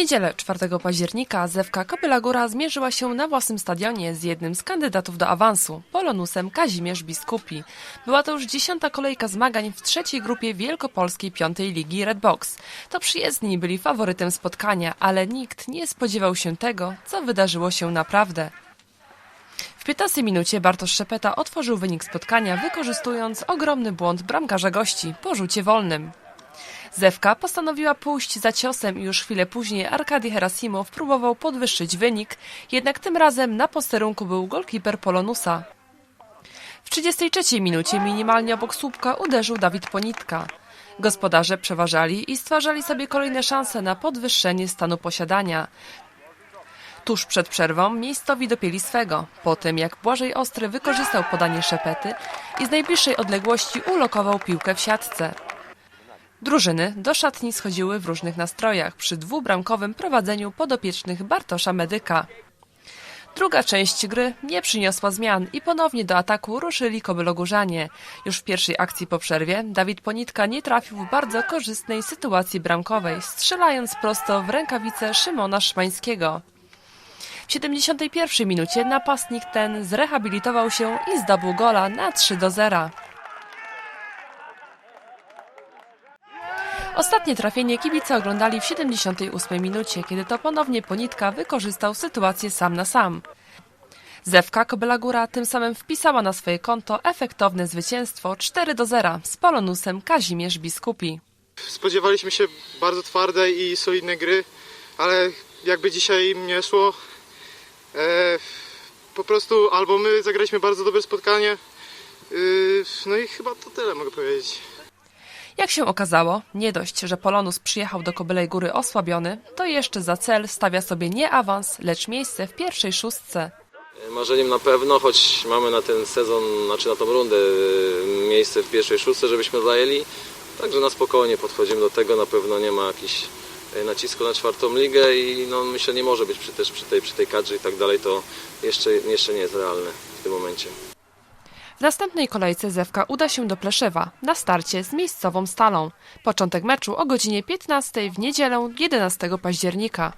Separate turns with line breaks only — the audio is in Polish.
niedzielę 4 października Zewka Kopyla Góra zmierzyła się na własnym stadionie z jednym z kandydatów do awansu, Polonusem Kazimierz Biskupi. Była to już dziesiąta kolejka zmagań w trzeciej grupie Wielkopolskiej Piątej Ligi Red Box. To przyjezdni byli faworytem spotkania, ale nikt nie spodziewał się tego, co wydarzyło się naprawdę. W 15 minucie Bartosz Szepeta otworzył wynik spotkania, wykorzystując ogromny błąd bramkarza gości po rzucie wolnym. Zewka postanowiła pójść za ciosem i już chwilę później Arkadi Herasimow próbował podwyższyć wynik, jednak tym razem na posterunku był golkiper Polonusa. W 33 minucie minimalnie obok słupka uderzył Dawid Ponitka. Gospodarze przeważali i stwarzali sobie kolejne szanse na podwyższenie stanu posiadania. Tuż przed przerwą miejscowi dopięli swego, po tym jak Błażej Ostry wykorzystał podanie szepety i z najbliższej odległości ulokował piłkę w siatce. Drużyny do szatni schodziły w różnych nastrojach przy dwubramkowym prowadzeniu podopiecznych Bartosza Medyka. Druga część gry nie przyniosła zmian i ponownie do ataku ruszyli kobylogórzanie. Już w pierwszej akcji po przerwie Dawid Ponitka nie trafił w bardzo korzystnej sytuacji bramkowej, strzelając prosto w rękawice Szymona Szmańskiego. W 71 minucie napastnik ten zrehabilitował się i zdobył gola na 3 do 0. Ostatnie trafienie kibice oglądali w 78 minucie, kiedy to ponownie Ponitka wykorzystał sytuację sam na sam. Zewka Kobyla Góra tym samym wpisała na swoje konto efektowne zwycięstwo 4 do 0 z Polonusem Kazimierz Biskupi.
Spodziewaliśmy się bardzo twardej i solidnej gry, ale jakby dzisiaj nie szło, e, po prostu albo my zagraliśmy bardzo dobre spotkanie, yy, no i chyba to tyle mogę powiedzieć.
Jak się okazało, nie dość, że Polonus przyjechał do Kobylej Góry osłabiony, to jeszcze za cel stawia sobie nie awans, lecz miejsce w pierwszej szóstce.
Marzeniem na pewno, choć mamy na ten sezon, znaczy na tą rundę y, miejsce w pierwszej szóstce, żebyśmy zajęli. Także na spokojnie podchodzimy do tego, na pewno nie ma jakichś y, nacisku na czwartą ligę i no, myślę nie może być przy, też przy tej, przy tej kadrze i tak dalej, to jeszcze, jeszcze nie jest realne w tym momencie.
W następnej kolejce Zewka uda się do Pleszewa na starcie z miejscową Stalą. Początek meczu o godzinie 15 w niedzielę 11 października.